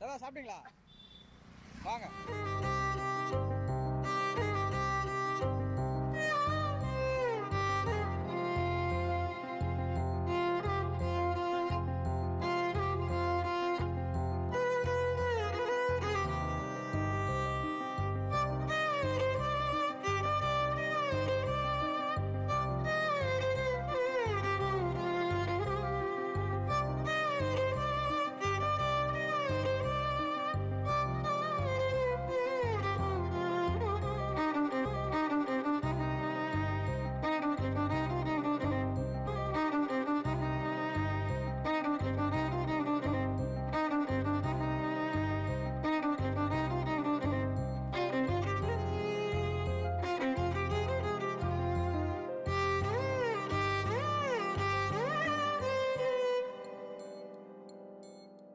தாதா சாப்பிட்டீங்களா? வாங்க.